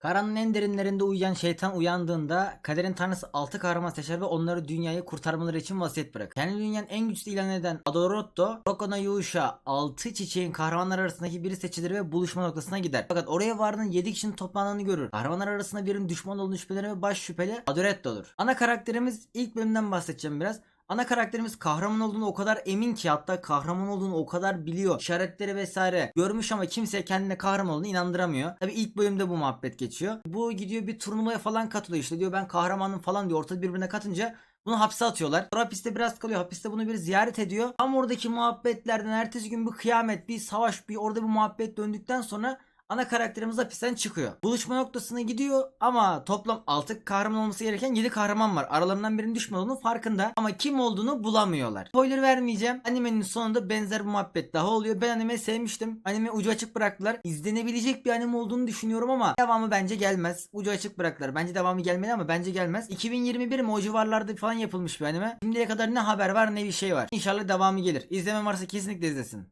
Karanlığın en derinlerinde uyuyan şeytan uyandığında kaderin tanrısı altı kahraman seçer ve onları dünyayı kurtarmaları için vasiyet bırakır. Kendi dünyanın en güçlü ilan eden Adorotto, Rokona Yuşa altı çiçeğin kahramanlar arasındaki biri seçilir ve buluşma noktasına gider. Fakat oraya vardığında 7 kişinin toplandığını görür. Kahramanlar arasında birinin düşman olduğunu şüphelenir ve baş şüpheli Adoretto'dur. Ana karakterimiz ilk bölümden bahsedeceğim biraz. Ana karakterimiz kahraman olduğunu o kadar emin ki hatta kahraman olduğunu o kadar biliyor. İşaretleri vesaire görmüş ama kimse kendine kahraman olduğunu inandıramıyor. Tabi ilk bölümde bu muhabbet geçiyor. Bu gidiyor bir turnuvaya falan katılıyor işte diyor ben kahramanım falan diyor ortada birbirine katınca bunu hapse atıyorlar. Sonra hapiste biraz kalıyor. Hapiste bunu bir ziyaret ediyor. Tam oradaki muhabbetlerden ertesi gün bir kıyamet, bir savaş, bir orada bir muhabbet döndükten sonra ana karakterimiz hapisten çıkıyor. Buluşma noktasına gidiyor ama toplam 6 kahraman olması gereken 7 kahraman var. Aralarından birinin düşman farkında ama kim olduğunu bulamıyorlar. Spoiler vermeyeceğim. Animenin sonunda benzer bir muhabbet daha oluyor. Ben animeyi sevmiştim. Anime ucu açık bıraktılar. İzlenebilecek bir anime olduğunu düşünüyorum ama devamı bence gelmez. Ucu açık bıraktılar. Bence devamı gelmeli ama bence gelmez. 2021 mi o civarlarda falan yapılmış bir anime. Şimdiye kadar ne haber var ne bir şey var. İnşallah devamı gelir. İzlemen varsa kesinlikle izlesin.